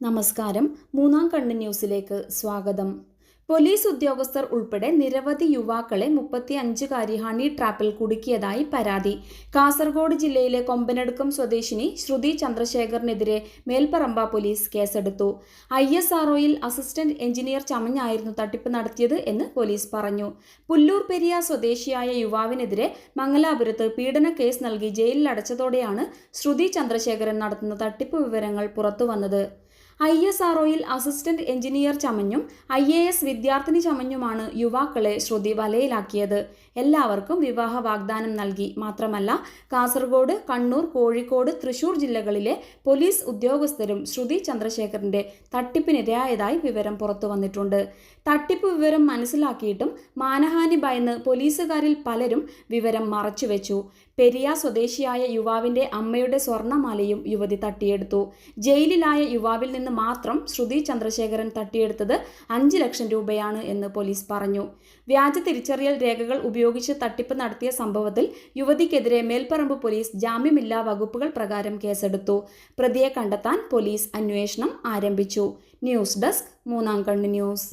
നമസ്കാരം. മൂന്നാം കണ്ണ് ന്യൂസിലേക്ക് സ്വാഗതം. പോലീസ് ഉദ്യോഗസ്ഥർ ഉൾപ്പെടെ നിരവധി യുവാക്കളെ മുപ്പത്തി അഞ്ചുകാരി ഹണി ട്രാപ്പിൽ കുടുക്കിയതായി പരാതി. കാസർഗോഡ് ജില്ലയിലെ കൊമ്പനടുക്കം സ്വദേശിനി ശ്രുതി ചന്ദ്രശേഖറിനെതിരെ മേൽപ്പറമ്പ പോലീസ് കേസെടുത്തു. ഐ എസ് ആർഒയിൽ അസിസ്റ്റന്റ് എഞ്ചിനീയർ ചമഞ്ഞായിരുന്നു തട്ടിപ്പ് നടത്തിയത് എന്ന് പോലീസ് പറഞ്ഞു. പുല്ലൂർ പെരിയ സ്വദേശിയായ യുവാവിനെതിരെ മംഗലാപുരത്ത് പീഡന കേസ് നൽകി ജയിലിൽ അടച്ചതോടെയാണ് ശ്രുതി ചന്ദ്രശേഖരൻ നടത്തുന്ന തട്ടിപ്പ് വിവരങ്ങൾ പുറത്തുവന്നത്. ഐ എസ് ആർഒയിൽ അസിസ്റ്റന്റ് എഞ്ചിനീയർ ചമഞ്ഞും ഐ എ എസ് വിദ്യാർത്ഥിനി ചമഞ്ഞുമാണ് യുവാക്കളെ ശ്രുതി വലയിലാക്കിയത് എല്ലാവർക്കും വിവാഹ വാഗ്ദാനം നൽകി. മാത്രമല്ല കാസർഗോഡ് കണ്ണൂർ കോഴിക്കോട് തൃശൂർ ജില്ലകളിലെ പോലീസ് ഉദ്യോഗസ്ഥരും ശ്രുതി ചന്ദ്രശേഖറിന്റെ തട്ടിപ്പിനിരയായതായി വിവരം പുറത്തു വന്നിട്ടുണ്ട്. തട്ടിപ്പ് വിവരം മനസ്സിലാക്കിയിട്ടും മാനഹാനി ഭയന്ന് പോലീസുകാരിൽ പലരും വിവരം മറച്ചുവെച്ചു. പെരിയ സ്വദേശിയായ യുവാവിന്റെ അമ്മയുടെ സ്വർണമാലയും യുവതി തട്ടിയെടുത്തു. ജയിലിലായ യുവാവിൽ നിന്ന് മാത്രം ശ്രുതി ചന്ദ്രശേഖരൻ തട്ടിയെടുത്തത് അഞ്ച് ലക്ഷം രൂപയാണ് എന്ന് പോലീസ് പറഞ്ഞു. വ്യാജ തിരിച്ചറിയൽ രേഖകൾ ഉപയോഗിച്ച് തട്ടിപ്പ് നടത്തിയ സംഭവത്തിൽ യുവതിക്കെതിരെ മേൽപ്പറമ്പ് പോലീസ് ജാമ്യമില്ലാ വകുപ്പുകൾ പ്രകാരം കേസെടുത്തു. പ്രതിയെ കണ്ടെത്താൻ പോലീസ് അന്വേഷണം ആരംഭിച്ചു. ന്യൂസ് ഡെസ്ക് മൂന്നാം കണ്ണ് ന്യൂസ്.